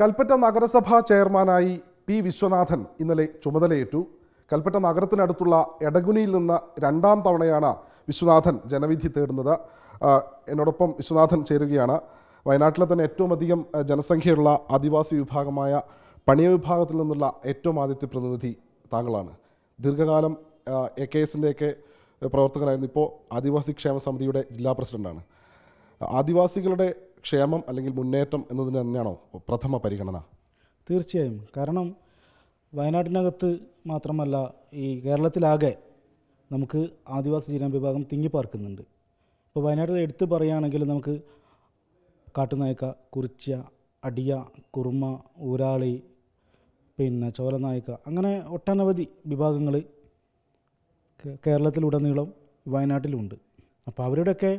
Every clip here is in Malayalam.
കൽപ്പറ്റ നഗരസഭാ ചെയർമാനായി പി വിശ്വനാഥൻ ഇന്നലെ ചുമതലയേറ്റു. കൽപ്പറ്റ നഗരത്തിനടുത്തുള്ള എടഗുനിയിൽ നിന്ന് രണ്ടാം തവണയാണ് വിശ്വനാഥൻ ജനവിധി തേടുന്നത്. എന്നോടൊപ്പം വിശ്വനാഥൻ ചേരുകയാണ്. വയനാട്ടിലെ തന്നെ ഏറ്റവും അധികം ജനസംഖ്യയുള്ള ആദിവാസി വിഭാഗമായ പണിയ വിഭാഗത്തിൽ നിന്നുള്ള ഏറ്റവും ആദ്യത്തെ പ്രതിനിധി താങ്കളാണ്. ദീർഘകാലം എ കെ എസിന്റെയൊക്കെ പ്രവർത്തകനായിരുന്നു ഇപ്പോൾ ആദിവാസി ക്ഷേമ സമിതിയുടെ ജില്ലാ പ്രസിഡന്റാണ് ആദിവാസികളുടെ ക്ഷേമം അല്ലെങ്കിൽ മുന്നേറ്റം എന്നതിന് തന്നെയാണോ പ്രഥമ പരിഗണന? തീർച്ചയായും. കാരണം വയനാട്ടിനകത്ത് മാത്രമല്ല ഈ കേരളത്തിലാകെ നമുക്ക് ആദിവാസി ജനവിഭാഗം തിങ്ങിപ്പാർക്കുന്നുണ്ട് ഇപ്പോൾ വയനാട്ടിൽ എടുത്തു പറയുകയാണെങ്കിൽ നമുക്ക് കാട്ടുനായ്ക്ക കുറിച്യ അടിയ കുറുമ ഊരാളി പിന്നെ ചോലനായ്ക്ക അങ്ങനെ ഒട്ടനവധി വിഭാഗങ്ങൾ കേരളത്തിലുടനീളം വയനാട്ടിലുണ്ട്. അപ്പോൾ അവരുടെയൊക്കെ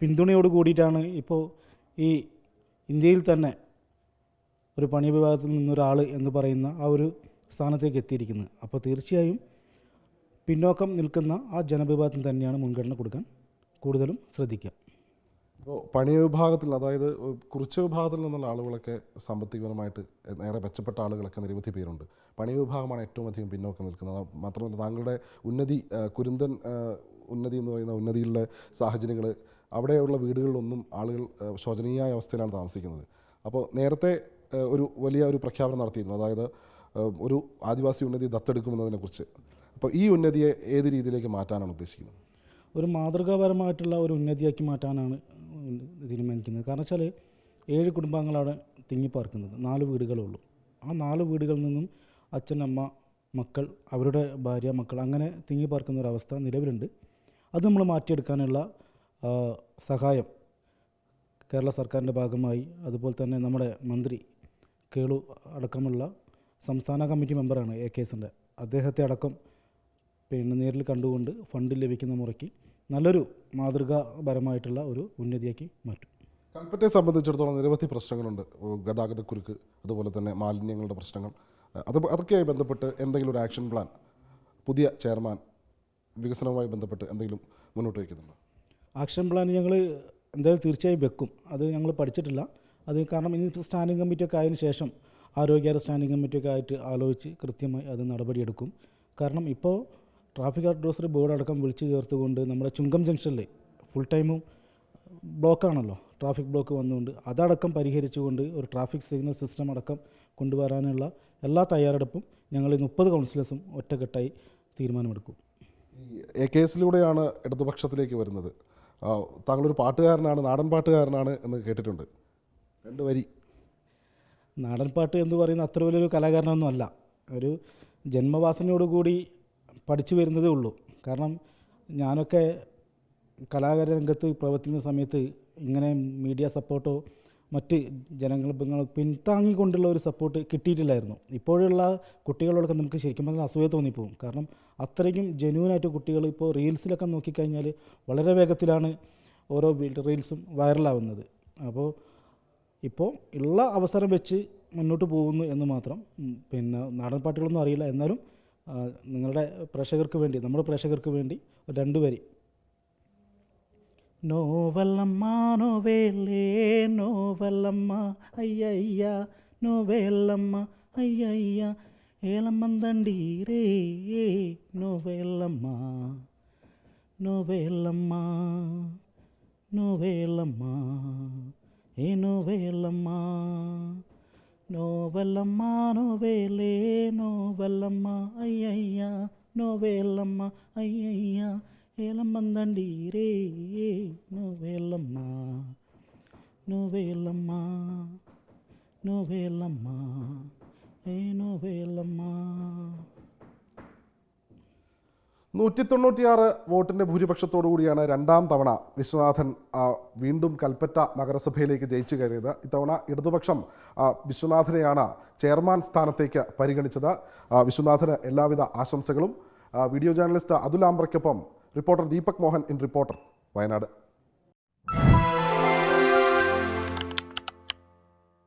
പിന്തുണയോട് കൂടിയിട്ടാണ് ഇപ്പോൾ ഈ ഇന്ത്യയിൽ തന്നെ ഒരു പണി വിഭാഗത്തിൽ നിന്നൊരാൾ എന്ന് പറയുന്ന ആ ഒരു സ്ഥാനത്തേക്ക് എത്തിയിരിക്കുന്നത് അപ്പോൾ തീർച്ചയായും പിന്നോക്കം നിൽക്കുന്ന ആ ജനവിഭാഗത്തിന് തന്നെയാണ് മുൻഗണന കൊടുക്കാൻ കൂടുതലും ശ്രദ്ധിക്കുക. ഇപ്പോൾ പണി വിഭാഗത്തിൽ അതായത് കുറിച്ച വിഭാഗത്തിൽ നിന്നുള്ള ആളുകളൊക്കെ സാമ്പത്തികപരമായിട്ട് നേരെ മെച്ചപ്പെട്ട ആളുകളൊക്കെ നിരവധി പേരുണ്ട്. പണി വിഭാഗമാണ് ഏറ്റവും അധികം പിന്നോക്കം നിൽക്കുന്നത്. മാത്രമല്ല താങ്കളുടെ ഉന്നതി കുരുന്തൻ ഉന്നതി എന്ന് പറയുന്ന ഉന്നതിയിലുള്ള സാഹചര്യങ്ങൾ അവിടെയുള്ള വീടുകളിലൊന്നും ആളുകൾ ശോചനീയമായ അവസ്ഥയിലാണ് താമസിക്കുന്നത്. അപ്പോൾ നേരത്തെ ഒരു വലിയ ഒരു പ്രഖ്യാപനം നടത്തിയിരുന്നു. അതായത് ഒരു ആദിവാസി ഉന്നതി ദത്തെടുക്കുമെന്നതിനെക്കുറിച്ച്. അപ്പോൾ ഈ ഉന്നതിയെ ഏത് രീതിയിലേക്ക് മാറ്റാനാണ് ഉദ്ദേശിക്കുന്നത്? ഒരു മാതൃകാപരമായിട്ടുള്ള ഒരു ഉന്നതിയാക്കി മാറ്റാനാണ് തീരുമാനിക്കുന്നത്. കാരണം വെച്ചാൽ ഏഴ് കുടുംബങ്ങളാണ് തിങ്ങിപ്പാർക്കുന്നത്. നാല് വീടുകളേ ഉള്ളൂ. ആ നാല് വീടുകളിൽ നിന്നും അച്ഛൻ അമ്മ മക്കൾ അവരുടെ ഭാര്യ മക്കൾ അങ്ങനെ തിങ്ങിപ്പാർക്കുന്ന ഒരവസ്ഥ നിലവിലുണ്ട്. അത് നമ്മൾ മാറ്റിയെടുക്കാനുള്ള സഹായം കേരള സർക്കാരിന്റെ ഭാഗമായി അതുപോലെ തന്നെ നമ്മുടെ മന്ത്രി കേളു അടക്കമുള്ള സംസ്ഥാന കമ്മിറ്റി മെമ്പറാണ് എ കെ എസിന്റെ. അദ്ദേഹത്തെ അടക്കം പിന്നെ നേരിൽ കണ്ടുകൊണ്ട് ഫണ്ട് ലഭിക്കുന്ന മുറയ്ക്ക് നല്ലൊരു മാതൃകാപരമായിട്ടുള്ള ഒരു ഉന്നതിയാക്കി മാറ്റും. കൽപ്പറ്റയെ സംബന്ധിച്ചിടത്തോളം നിരവധി പ്രശ്നങ്ങളുണ്ട്. ഗതാഗതക്കുരുക്ക് അതുപോലെ തന്നെ മാലിന്യങ്ങളുടെ പ്രശ്നങ്ങൾ. അത് അതൊക്കെയായി ബന്ധപ്പെട്ട് എന്തെങ്കിലും ഒരു ആക്ഷൻ പ്ലാൻ പുതിയ ചെയർമാൻ വികസനവുമായി ബന്ധപ്പെട്ട് എന്തെങ്കിലും മുന്നോട്ട് വയ്ക്കുന്നുണ്ടോ? ആക്ഷൻ പ്ലാൻ ഞങ്ങൾ എന്തായാലും തീർച്ചയായും വെക്കും. അത് ഞങ്ങൾ പഠിച്ചിട്ടില്ല. അത് കാരണം ഇനി സ്റ്റാൻഡിംഗ് കമ്മിറ്റിയൊക്കെ ആയതിനു ശേഷം ആരോഗ്യ സ്റ്റാൻഡിംഗ് കമ്മിറ്റിയൊക്കെ ആയിട്ട് ആലോചിച്ച് കൃത്യമായി അത് നടപടിയെടുക്കും. കാരണം ഇപ്പോൾ ട്രാഫിക് അഡ്വൈസറി ബോർഡ് അടക്കം വിളിച്ചു ചേർത്തുകൊണ്ട് നമ്മുടെ ചുങ്കം ജംഗ്ഷനിൽ ഫുൾ ടൈമും ബ്ലോക്കാണല്ലോ ട്രാഫിക് ബ്ലോക്ക് വന്നുകൊണ്ട് അതടക്കം പരിഹരിച്ചുകൊണ്ട് ഒരു ട്രാഫിക് സിഗ്നൽ സിസ്റ്റം അടക്കം കൊണ്ടുവരാനുള്ള എല്ലാ തയ്യാറെടുപ്പും ഞങ്ങൾ മുപ്പത് കൗൺസിലേഴ്സും ഒറ്റക്കെട്ടായി തീരുമാനമെടുക്കും. ഈ എ എസിലൂടെയാണ് ഇടതുപക്ഷത്തിലേക്ക് വരുന്നത്. താങ്കളൊരു പാട്ടുകാരനാണ് നാടൻ പാട്ടുകാരനാണ് എന്ന് കേട്ടിട്ടുണ്ട്. രണ്ട് വരി. നാടൻപാട്ട് എന്ന് പറയുന്ന അത്ര വലിയൊരു കലാകാരനൊന്നും അല്ല. ഒരു ജന്മവാസനയോടുകൂടി പഠിച്ചു വരുന്നതേ ഉള്ളൂ. കാരണം ഞാനൊക്കെ കലാകാര രംഗത്ത് പ്രവർത്തിക്കുന്ന സമയത്ത് ഇങ്ങനെ മീഡിയ സപ്പോർട്ടോ മറ്റ് ജനങ്ങൾ ഇപ്പങ്ങൾ പിന്താങ്ങിക്കൊണ്ടുള്ള ഒരു സപ്പോർട്ട് കിട്ടിയിട്ടില്ലായിരുന്നു. ഇപ്പോഴുള്ള കുട്ടികളോടൊക്കെ നമുക്ക് ശരിക്കും പറഞ്ഞാൽ അസൂയ തോന്നിപ്പോകും. കാരണം അത്രയ്ക്കും ജെന്യൂനായിട്ട് കുട്ടികൾ ഇപ്പോൾ റീൽസിലൊക്കെ നോക്കിക്കഴിഞ്ഞാൽ വളരെ വേഗത്തിലാണ് ഓരോ റീൽസും വൈറലാവുന്നത് അപ്പോൾ ഇപ്പോൾ ഉള്ള അവസരം വെച്ച് മുന്നോട്ട് പോകുന്നു എന്ന് മാത്രം പിന്നെ നാടൻ പാട്ടുകളൊന്നും അറിയില്ല. എന്നാലും നിങ്ങളുടെ പ്രേക്ഷകർക്ക് വേണ്ടി നമ്മുടെ പ്രേക്ഷകർക്ക് വേണ്ടി രണ്ട് വരി. നോവല്ലമ്മ నువ్వేళ్ళమ్మ అయ్యయ్యా నువ్వేళ్ళమ్మ అయ్యయ్యా ఏలమ్మందండి రే ఏ నువ్వేళ్ళమ్మ నువ్వేళ్ళమ్మ నువ్వేళ్ళమ్మ ఏ నువ్వేళ్ళమ్మ నోవెల్లమ్మ నువ్వేలే నోవెల్లమ్మ అయ్యయ్యా నోవేళ్ళమ్మ అయ్యయ్యా ఏలమ్మందండి రే ఏ നൂറ്റി തൊണ്ണൂറ്റിയാറ് വോട്ടിന്റെ ഭൂരിപക്ഷത്തോടു കൂടിയാണ് രണ്ടാം തവണ വിശ്വനാഥൻ വീണ്ടും കൽപ്പറ്റ നഗരസഭയിലേക്ക് ജയിച്ചു കയറിയത്. ഇത്തവണ ഇടതുപക്ഷം വിശ്വനാഥനെയാണ് ചെയർമാൻ സ്ഥാനത്തേക്ക് പരിഗണിച്ചത്. വിശ്വനാഥന് എല്ലാവിധ ആശംസകളും. Video journalist Atul ആംബ്രയ്ക്കൊപ്പം reporter Deepak Mohan in reporter Wayanad.